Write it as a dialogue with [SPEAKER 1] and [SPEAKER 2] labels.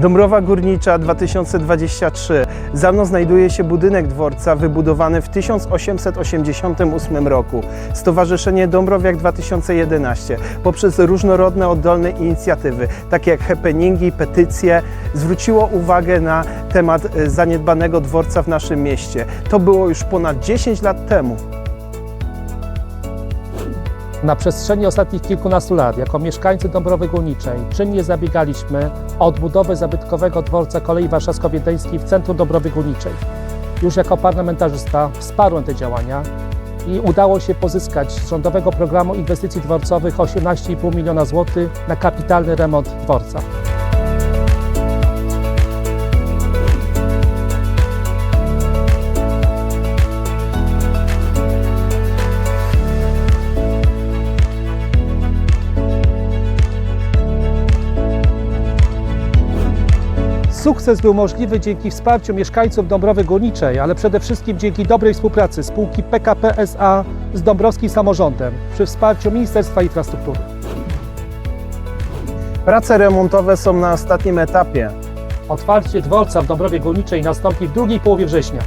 [SPEAKER 1] Dąbrowa Górnicza 2023. Za mną znajduje się budynek dworca wybudowany w 1888 roku. Stowarzyszenie Dąbrowiak 2011 poprzez różnorodne oddolne inicjatywy, takie jak happeningi, petycje, zwróciło uwagę na temat e, zaniedbanego dworca w naszym mieście. To było już ponad 10 lat temu.
[SPEAKER 2] Na przestrzeni ostatnich kilkunastu lat, jako mieszkańcy Dąbrowy Górniczej, czynnie zabiegaliśmy o odbudowę zabytkowego dworca kolei warszawsko-wiedeńskiej w centrum Dąbrowy Górniczej. Już jako parlamentarzysta wsparłem te działania i udało się pozyskać z rządowego programu inwestycji dworcowych 18,5 miliona złotych na kapitalny remont dworca. Sukces był możliwy dzięki wsparciu mieszkańców Dąbrowy Górniczej, ale przede wszystkim dzięki dobrej współpracy spółki PKP SA z Dąbrowskim Samorządem przy wsparciu Ministerstwa Infrastruktury.
[SPEAKER 1] Prace remontowe są na ostatnim etapie.
[SPEAKER 2] Otwarcie dworca w Dąbrowie Górniczej nastąpi w drugiej połowie września.